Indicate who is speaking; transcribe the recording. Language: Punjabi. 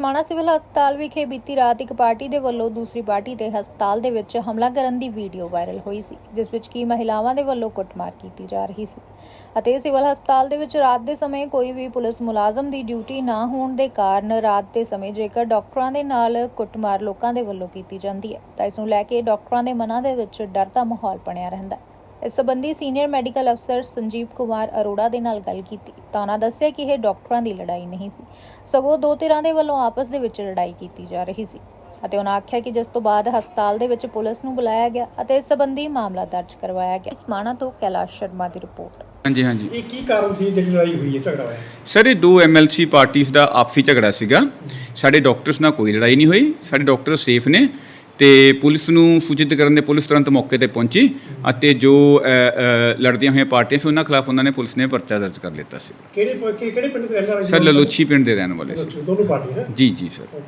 Speaker 1: ਸਮਾਣਾ ਸਿਵਲ ਹਸਪਤਾਲ ਵਿਖੇ ਬੀਤੀ ਰਾਤ ਇੱਕ ਪਾਰਟੀ ਦੇ ਵੱਲੋਂ ਦੂਸਰੀ ਪਾਰਟੀ ਤੇ ਹਸਪਤਾਲ ਦੇ ਵਿੱਚ ਹਮਲਾ ਕਰਨ ਦੀ ਵੀਡੀਓ ਵਾਇਰਲ ਹੋਈ ਸੀ, ਜਿਸ ਵਿੱਚ ਕੀ ਮਹਿਲਾਵਾਂ ਦੇ ਵੱਲੋਂ ਕੁੱਟਮਾਰ ਕੀਤੀ ਜਾ ਰਹੀ ਸੀ। ਅਤੇ ਸਿਵਲ ਹਸਪਤਾਲ ਦੇ ਵਿੱਚ ਰਾਤ ਦੇ ਸਮੇਂ ਕੋਈ ਵੀ ਪੁਲਿਸ ਮੁਲਾਜ਼ਮ ਦੀ ਡਿਊਟੀ ਨਾ ਹੋਣ ਦੇ ਕਾਰਨ ਰਾਤ ਦੇ ਸਮੇਂ ਜੇਕਰ ਡਾਕਟਰਾਂ ਦੇ ਨਾਲ ਕੁੱਟਮਾਰ ਲੋਕਾਂ ਦੇ ਵੱਲੋਂ ਕੀਤੀ ਜਾਂਦੀ ਹੈ, ਤਾਂ ਇਸ ਨੂੰ ਲੈ ਕੇ ਡਾਕਟਰਾਂ ਦੇ ਮਨਾਂ ਦੇ ਵਿੱਚ ਡਰ ਦਾ ਮਾਹੌਲ ਬਣਿਆ ਰਹਿੰਦਾ ਹੈ। ਇਸ ਸੰਬੰਧੀ ਸੀਨੀਅਰ ਮੈਡੀਕਲ ਅਫਸਰ ਸੰਜੀਵ ਕੁਮਾਰ ਅਰੋੜਾ ਦੇ ਨਾਲ ਗੱਲ ਕੀਤੀ। ਤਾਂ ਉਹਨਾਂ ਦੱਸਿਆ ਕਿ ਇਹ ਡਾਕਟਰਾਂ ਦੀ ਲੜਾਈ ਨਹੀਂ ਸੀ। ਸਗੋਂ ਦੋ ਧਿਰਾਂ ਦੇ ਵੱਲੋਂ ਆਪਸ ਦੇ ਵਿੱਚ ਲੜਾਈ ਕੀਤੀ ਜਾ ਰਹੀ ਸੀ ਅਤੇ ਉਹਨਾਂ ਆਖਿਆ ਕਿ ਜਿਸ ਤੋਂ ਬਾਅਦ ਹਸਪਤਾਲ ਦੇ ਵਿੱਚ ਪੁਲਿਸ ਨੂੰ ਬੁਲਾਇਆ ਗਿਆ ਅਤੇ ਇਸ ਸੰਬੰਧੀ ਮਾਮਲਾ ਦਰਜ ਕਰਵਾਇਆ ਗਿਆ। ਸਮਾਣਾ ਤੋਂ ਕੈਲਾਸ਼ ਸ਼ਰਮਾ ਦੀ ਰਿਪੋਰਟ।
Speaker 2: ਹਾਂਜੀ ਹਾਂਜੀ।
Speaker 3: ਇਹ ਕੀ ਕਾਰਨ ਸੀ ਜਿਹੜੀ ਲੜਾਈ ਹੋਈ ਹੈ ਝਗੜਾ ਹੋਇਆ?
Speaker 2: ਸਰ ਇਹ ਦੋ ਐਮਐਲਸੀ ਪਾਰਟੀਆਂ ਦਾ ਆਪਸੀ ਝਗੜਾ ਸੀਗਾ। ਸਾਡੇ ਡਾਕਟਰਸ ਨਾਲ ਕੋਈ ਲੜਾਈ ਨਹੀਂ ਹੋਈ। ਸਾਡੇ ਡਾਕਟਰ ਸੇਫ ਨੇ। ਤੇ ਪੁਲਿਸ ਨੂੰ ਸੂਚਿਤ ਕਰਨ ਦੇ ਪੁਲਿਸ ਤੁਰੰਤ ਮੌਕੇ ਤੇ ਪਹੁੰਚੀ ਅਤੇ ਜੋ ਲੜਦੀਆਂ ਹੋਈਆਂ ਪਾਰਟੀਆਂ ਸੀ ਉਹਨਾਂ ਖਿਲਾਫ ਉਹਨਾਂ ਨੇ ਪੁਲਿਸ ਨੇ ਪਰਚਾ ਦਰਜ ਕਰ ਲਿੱਤਾ ਸੀ।
Speaker 3: ਕਿਹੜੇ ਕਿਹੜੇ ਪਿੰਡ ਦੇ ਰਹਿਣ ਵਾਲੇ
Speaker 2: ਸਰ ਲਲੋਚੀ ਪਿੰਡ ਦੇ ਰਹਿਣ ਵਾਲੇ ਸੀ।
Speaker 3: ਦੋਨੋਂ ਪਾਰਟੀਆਂ?
Speaker 2: ਜੀ ਜੀ ਸਰ.